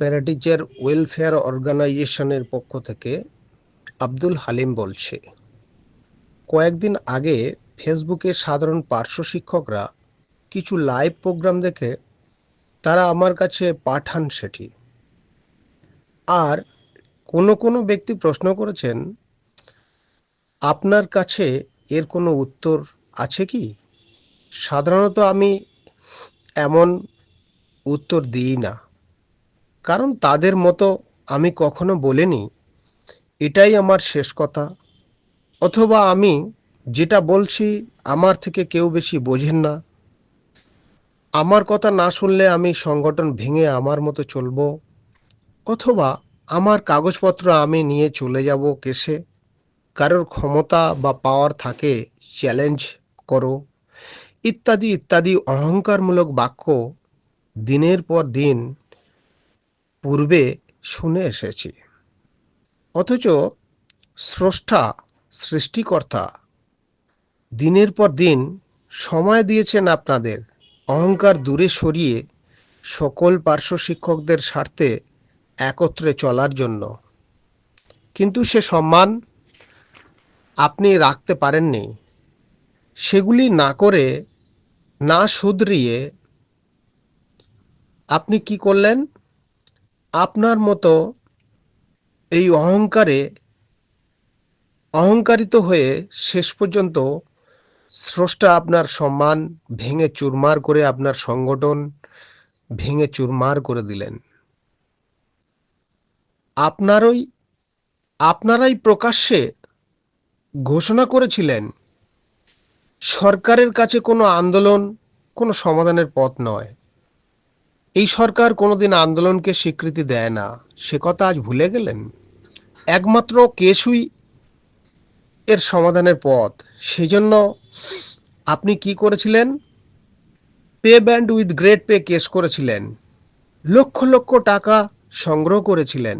Para teacher welfare অর্গানাইজেশনের পক্ষ থেকে আব্দুল হালিম বলছে, কয়েকদিন আগে ফেসবুকে সাধারণ পার্শ্ব শিক্ষকরা কিছু লাইভ প্রোগ্রাম দেখে তারা আমার কাছে পাঠান সেটি। আর কোনো কোনো ব্যক্তি প্রশ্ন করেছেন, আপনার কাছে এর কোনো উত্তর আছে কি? সাধারণত আমি এমন উত্তর দিই না। কারণ তাদের মতো আমি কখনো বলিনি, এটাই আমার শেষ কথা। অথবা আমি যেটা বলছি আমার থেকে কেউ বেশি বোঝেন না। আমার কথা না শুনলে আমি সংগঠন ভেঙে আমার মতো চলবো, অথবা আমার কাগজপত্র আমি নিয়ে চলে যাব কেসে। কারোর ক্ষমতা বা পাওয়ার থাকে চ্যালেঞ্জ করো। ইত্যাদি ইত্যাদি অহংকারমূলক বাক্য দিনের পর দিন পূর্বে শুনে এসেছি। অথচ স্রষ্টা, সৃষ্টিকর্তা, দিনের পর দিন সময় দিয়েছেন আপনাদের। অহংকার দূরে সরিয়ে সকল পার্শ্ব শিক্ষকদের স্বার্থে একত্রে চলার জন্য। কিন্তু সে সম্মান আপনি রাখতে পারেননি। সেগুলি না করে, না শুধরিয়ে আপনি কি করলেন? আপনার মতো এই অহংকারে অহংকারিত হয়ে শেষ পর্যন্ত স্রষ্টা আপনার সম্মান ভেঙে চুরমার করে আপনার সংগঠন ভেঙে চুরমার করে দিলেন। আপনারই, আপনারাই প্রকাশ্যে ঘোষণা করেছিলেন, সরকারের কাছে কোনো আন্দোলন, কোনো সমাধানের পথ নয়। এই সরকার কোনোদিন আন্দোলনকে স্বীকৃতি দেয় না। সে কথা আজ ভুলে গেলেন? একমাত্র কেসুই এর সমাধানের পথ। সেজন্য আপনি কি করেছিলেন? Pay band with grade pay case করেছিলেন। লক্ষ লক্ষ টাকা সংগ্রহ করেছিলেন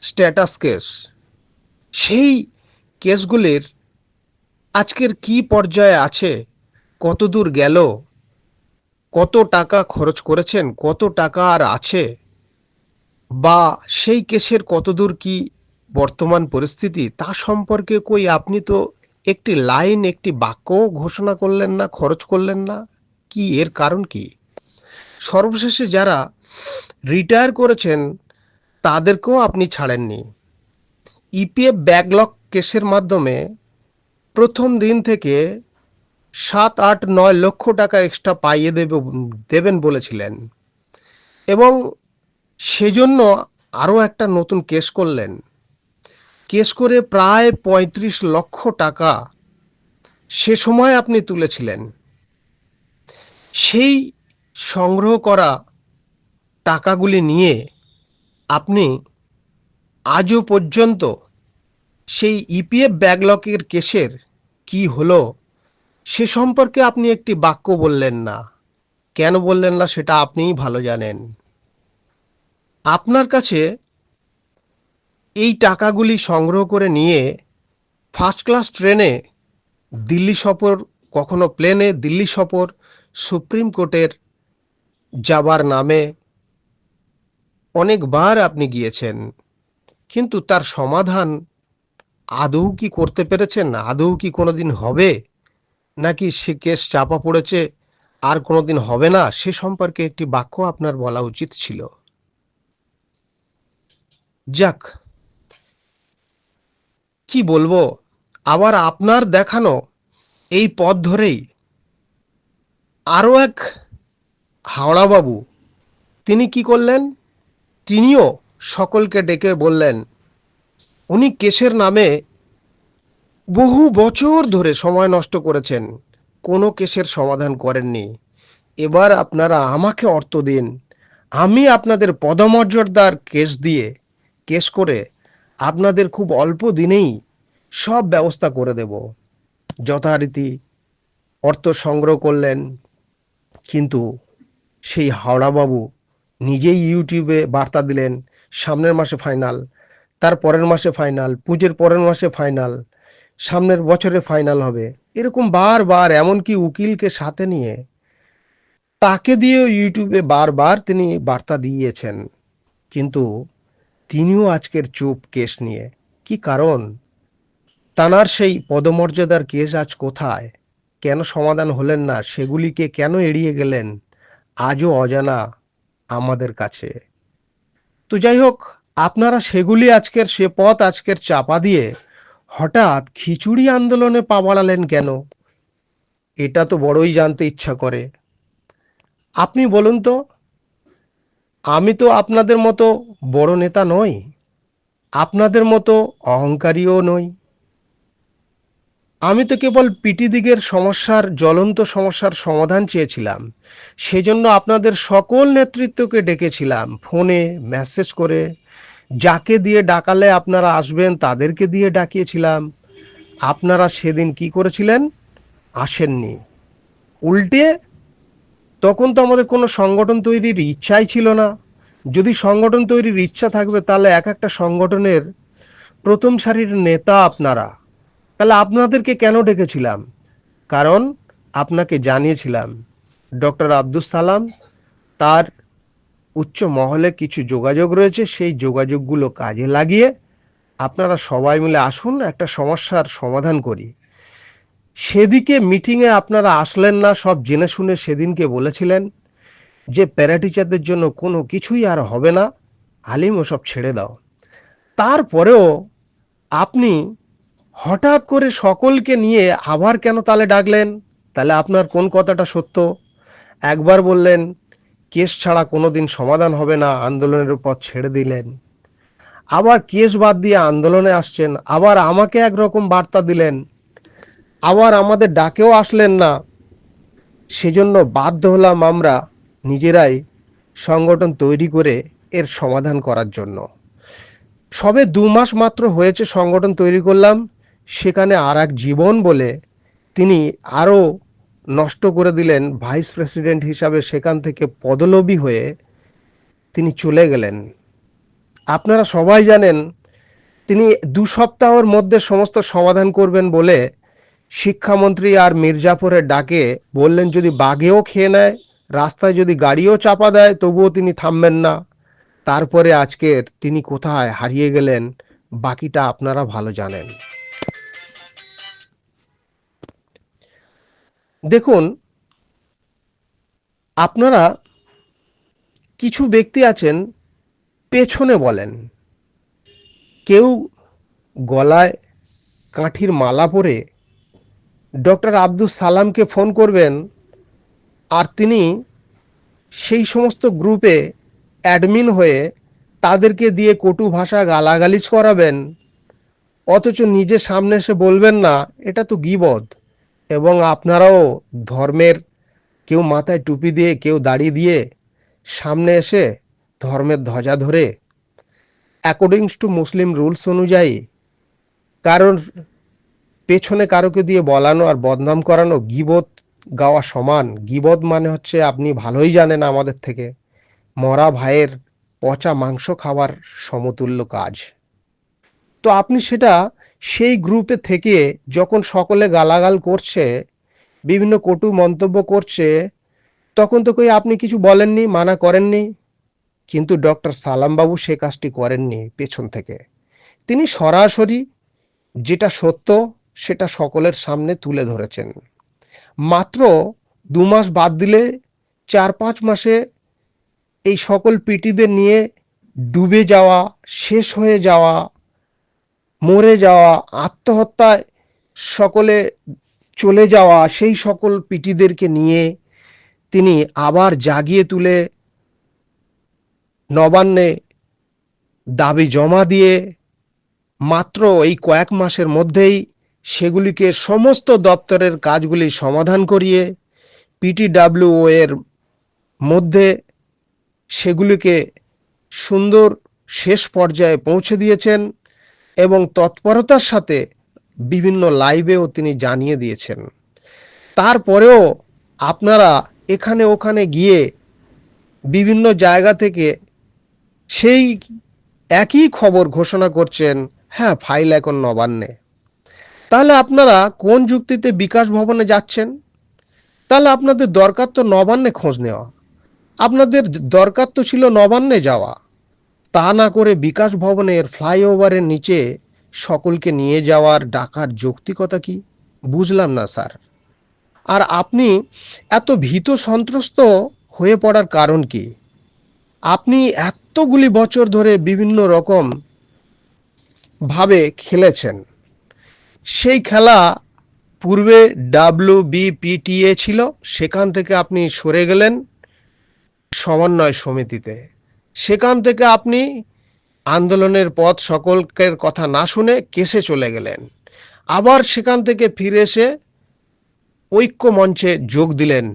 স্ট্যাটাস কেস। সেই কেসগুলির আজকের কি পর্যায়ে আছে? কত দূর গেল? কত টাকা খরচ করেছেন, কত টাকা আর আছে? বা সেই কেসের কতদূর কি বর্তমান পরিস্থিতি? তা সম্পর্কে কই আপনি তো একটি লাইন, একটি বাক্য ঘোষণা করলেন না, খরচ করলেন না। কি এর কারণ কি? সর্বশেষে যারা রিটায়ার করেছেন, তাদেরকেও আপনি ছাড়েননি। ইপিএফ ব্যাকলগ কেসের মাধ্যমে প্রথম দিন থেকে সাত, আট, নয় লক্ষ টাকা এক্সট্রা পাইয়ে দেবে, দেবেন বলেছিলেন। এবং সেজন্য আরও একটা নতুন কেস করলেন। কেস করে প্রায় পঁয়ত্রিশ লক্ষ টাকা সে সময় আপনি তুলেছিলেন। সেই সংগ্রহ করা টাকাগুলি নিয়ে আপনি আজও পর্যন্ত সেই ইপিএফ ব্যাকলকের কেসের কি হলো সে সম্পর্কে আপনি একটি বাক্য বললেন না। কেন বললেন না সেটা আপনিই ভালো জানেন। আপনার কাছে এই টাকাগুলি সংগ্রহ করে নিয়ে ফার্স্ট ক্লাস ট্রেনে দিল্লি সফর, কখনো প্লেনে দিল্লি সফর, সুপ্রিম কোর্টের যাবার নামে অনেকবার আপনি গিয়েছেন। কিন্তু তার সমাধান আদৌ কি করতে পেরেছেন? আদৌ কি কোনোদিন হবে? নাকি সে কেস চাপা পড়েছে? আর কোনোদিন হবে না? সে সম্পর্কে একটি বাক্য আপনার বলা উচিত ছিল। যাক। কি বলব? আবার আপনার দেখানো এই পথ ধরেই। আরও এক হাওড়াবাবু, তিনি কি করলেন? তিনিও সকলকে ডেকে বললেন, উনি কেসের নামে বহু বছর ধরে সময় নষ্ট করেছেন। কোনো কেসের সমাধান করেননি। এবার আপনারা আমাকে অর্থ দিন। আমি আপনাদের পদমর্যাদার কেস দিয়ে কেস করে আপনাদের খুব অল্প দিনেই সব ব্যবস্থা করে দেব। যথারীতি অর্থ সংগ্রহ করলেন। কিন্তু সেই হাওড়াবাবু নিজেই ইউটিউবে বার্তা দিলেন, সামনের মাসে ফাইনাল, তার পরের মাসে ফাইনাল, পুজোর পরের মাসে ফাইনাল। সামনের বছরে ফাইনাল হবে। এরকম বারবার এমনকি উকিলকে সাথে নিয়ে তাকে দিয়েও ইউটিউবে বারবার তিনি বার্তা দিয়েছেন। কিন্তু তিনিও আজকের চুপ কেস নিয়ে। কি কারণ? তানার সেই পদমর্যাদার কেস আজ কোথায়? কেন সমাধান হলেন না? সেগুলিকে কেন এড়িয়ে গেলেন? আজও অজানা আমাদের কাছে। তো যাই হোক, আপনারা সেগুলি আজকের সে পথ আজকের চাপা দিয়ে হঠাৎ খিচুড়ি আন্দোলনে পা বাড়ালেন কেন? এটা তো বড়ই জানতে ইচ্ছা করে। আপনি বলুন তো, আমি তো আপনাদের মতো বড় নেতা নই, আপনাদের মতো অহংকারীও নই। আমি তো কেবল পিটি দিগের সমস্যার, জ্বলন্ত সমস্যার সমাধান চেয়েছিলাম। সেজন্য আপনাদের সকল নেতৃত্বকে ডেকেছিলাম, ফোনে, মেসেজ করে যাকে দিয়ে ডাকালে আপনারা আসবেন, তাদেরকে দিয়ে ডাকিয়েছিলাম। আপনারা সেদিন কি করেছিলেন? আসেননি। উল্টে তখন তো আমাদের কোনো সংগঠন তৈরির ইচ্ছাই ছিল না। যদি সংগঠন তৈরির ইচ্ছা থাকবে, তাহলে এক একটা সংগঠনের প্রথম সারির নেতা আপনারা। তাহলে আপনাদেরকে কেন ডেকেছিলাম? কারণ আপনাকে জানিয়েছিলাম, ডক্টর আব্দুল সালাম তার উচ্চ মহলে কিছু যোগাযোগ রয়েছে, সেই যোগাযোগগুলো কাজে লাগিয়ে আপনারা সবাই মিলে আসুন, একটা সমস্যার সমাধান করি। সেদিকে মিটিংয়ে আপনারা আসলেন না, সব জেনে শুনে সেদিনকে বলেছিলেন যে প্যারাটিচারদের জন্য কোনো কিছুই আর হবে না আলিম সব ছেড়ে দাও। তারপরেও আপনি হঠাৎ করে সকলকে নিয়ে আবার কেন তালে ডাকলেন? তাহলে আপনার কোন কথাটা সত্য? একবার বললেন কেস ছাড়া কোনো দিন সমাধান হবে না, আন্দোলনের পথ ছেড়ে দিলেন। আবার কেস বাদ দিয়ে আন্দোলনে আসছেন, আবার আমাকে একরকম বার্তা দিলেন। আবার আমাদের ডাকেও আসলেন না। সেজন্য বাধ্য হলাম আমরা নিজেরাই সংগঠন তৈরি করে এর সমাধান করার জন্য। সবে দু মাস মাত্র হয়েছে সংগঠন তৈরি করলাম, সেখানে আর এক জীবন বলে তিনি আরও নষ্ট করে দিলেন ভাইস প্রেসিডেন্ট হিসাবে সেখান থেকে পদলোভী হয়ে তিনি চলে গেলেন। আপনারা সবাই জানেন, তিনি দু সপ্তাহের মধ্যে সমস্ত সমাধান করবেন বলে শিক্ষামন্ত্রী আর মির্জাপুরের ডাকে, বললেন যদি বাঘেও খেয়ে নেয়, রাস্তায় যদি গাড়িও চাপা দেয়, তবুও তিনি থামবেন না। তারপরে আজকের তিনি কোথায় হারিয়ে গেলেন, বাকিটা আপনারা ভালো জানেন। দেখুন, আপনারা কিছু ব্যক্তি আছেন, পেছনে বলেন। কেউ গলায় কাঠির মালা পরে ডক্টর আব্দুল সালামকে ফোন করবেন, আর তিনি সেই সমস্ত গ্রুপে অ্যাডমিন হয়ে তাদেরকে দিয়ে কটু ভাষা গালাগালিজ করাবেন, অথচ নিজে সামনে এসে বলবেন না, এটা তো গিবদ। এবং আপনারাও ধর্মের কেউ মাথায় টুপি দিয়ে, কেউ দাড়ি দিয়ে সামনে এসে ধর্মের ধ্বজা ধরে অ্যাকর্ডিংস টু মুসলিম রুলস অনুযায়ী কারোর পেছনে কারোকে দিয়ে বলানো আর বদনাম করানো গিবত গাওয়া সমান। গিবত মানে হচ্ছে আপনি ভালোই জানেন আমাদের থেকে, মরা ভাইয়ের পচা মাংস খাওয়ার সমতুল্য কাজ। তো আপনি সেটা সেই গ্রুপে থেকে যখন সকলে গালাগাল করছে, বিভিন্ন কটু মন্তব্য করছে, তখন তো কই আপনি কিছু বলেননি, মানা করেননি। কিন্তু ডক্টর সালামবাবু সে কাজটি করেননি পেছন থেকে। তিনি সরাসরি যেটা সত্য, সেটা সকলের সামনে তুলে ধরেছেন। মাত্র দু মাস বাদ দিলে চার পাঁচ মাসে এই সকল পিটিদের নিয়ে ডুবে যাওয়া, শেষ হয়ে যাওয়া মরে যাওয়া, আত্মহত্যায় সকলে চলে যাওয়া, সেই সকল পিটিদেরকে নিয়ে তিনি আবার জাগিয়ে তুলে নবান্নে দাবি জমা দিয়ে মাত্র এই কয়েক মাসের মধ্যেই সেগুলিকে সমস্ত দপ্তরের কাজগুলি সমাধান করিয়ে পিটিডাব্লিউও এর মধ্যে সেগুলিকে সুন্দর শেষ পর্যায়ে পৌঁছে দিয়েছেন। এবং তৎপরতার সাথে বিভিন্ন লাইভেও তিনি জানিয়ে দিয়েছেন। তারপরেও আপনারা এখানে ওখানে গিয়ে বিভিন্ন জায়গা থেকে সেই একই খবর ঘোষণা করছেন হ্যাঁ ফাইল এখন নবান্নে। তাহলে আপনারা কোন যুক্তিতে বিকাশ ভবনে যাচ্ছেন? তাহলে আপনাদের দরকার তো নবান্নে খোঁজ নেওয়া। আপনাদের দরকার তো ছিল নবান্নে যাওয়া। তা না করে বিকাশ ভবনের ফ্লাইওভারের নিচে সকলকে নিয়ে যাওয়ার ডাকার যৌক্তিকতা কি? বুঝলাম না, স্যার। আর আপনি এত ভীত সন্ত্রস্ত হয়ে পড়ার কারণ কি? আপনি এতগুলি বছর ধরে বিভিন্ন রকম ভাবে খেলেছেন। সেই খেলা পূর্বে ডাব্লিউ বিপিটিএ ছিল, সেখান থেকে আপনি সরে গেলেন সমন্বয় সমিতিতে। সেখান থেকে আপনি আন্দোলনের পথ সকলকের কথা না শুনে কেসে চলে গেলেন। আবার সেখান থেকে ফিরে এসে ঐক্য মঞ্চে যোগ দিলেন।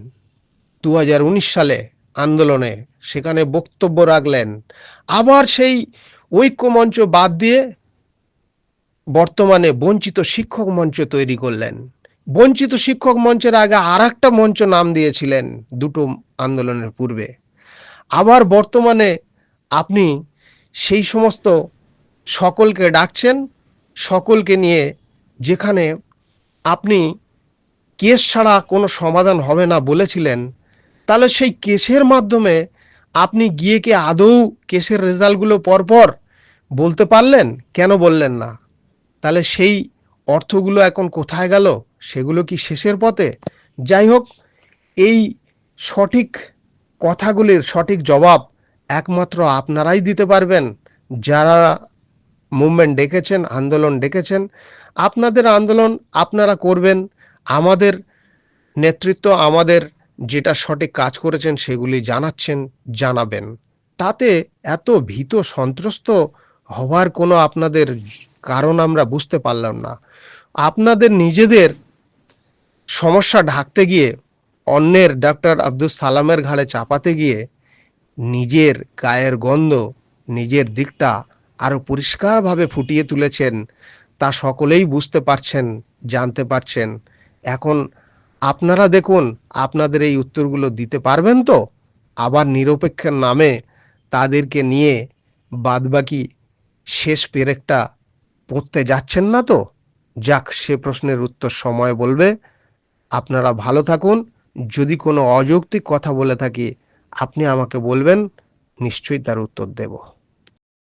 দু হাজার উনিশ সালে আন্দোলনে সেখানে বক্তব্য রাখলেন। আবার সেই ঐক্য মঞ্চ বাদ দিয়ে বর্তমানে বঞ্চিত শিক্ষক মঞ্চ তৈরি করলেন। বঞ্চিত শিক্ষক মঞ্চের আগে আর মঞ্চ নাম দিয়েছিলেন দুটো আন্দোলনের পূর্বে। আবার বর্তমানে আপনি সেই সমস্ত সকলকে ডাকছেন, সকলকে নিয়ে যেখানে আপনি কেস ছাড়া কোনো সমাধান হবে না বলেছিলেন, তাহলে সেই কেসের মাধ্যমে আপনি গিয়ে কি আদৌ কেসের রেজাল্টগুলো পরপর বলতে পারলেন? কেন বললেন না? তাহলে সেই অর্থগুলো এখন কোথায় গেল? সেগুলো কি শেষের পথে? যাই হোক, এই সঠিক কথাগুলির সঠিক জবাব একমাত্র আপনারাই দিতে পারবেন। যারা মুভমেন্ট ডেকেছেন, আন্দোলন ডেকেছেন, আপনাদের আন্দোলন আপনারা করবেন। আমাদের নেতৃত্ব, আমাদের যেটা সঠিক কাজ করেছেন সেগুলি জানাচ্ছেন, জানাবেন। তাতে এত ভীত সন্ত্রস্ত হওয়ার কোনো আপনাদের কারণ আমরা বুঝতে পারলাম না। আপনাদের নিজেদের সমস্যা ঢাকতে গিয়ে, অন্যের ডক্টর আব্দুল সালামের ঘাড়ে চাপাতে গিয়ে নিজের গায়ের গন্ধ, নিজের দিকটা আরও পরিষ্কারভাবে ফুটিয়ে তুলেছেন। তা সকলেই বুঝতে পারছেন, জানতে পারছেন। এখন আপনারা দেখুন, আপনাদের এই উত্তরগুলো দিতে পারবেন তো? আবার নিরপেক্ষের নামে তাদেরকে নিয়ে বাদবাকি শেষ পেরেকটা পড়তে যাচ্ছেন না তো? যাক, সে প্রশ্নের উত্তর সময় বলবে। আপনারা ভালো থাকুন। যদি কোনো অযৌক্তিক কথা বলে থাকি আপনি আমাকে বলবেন নিশ্চয়ই তার উত্তর দেবো।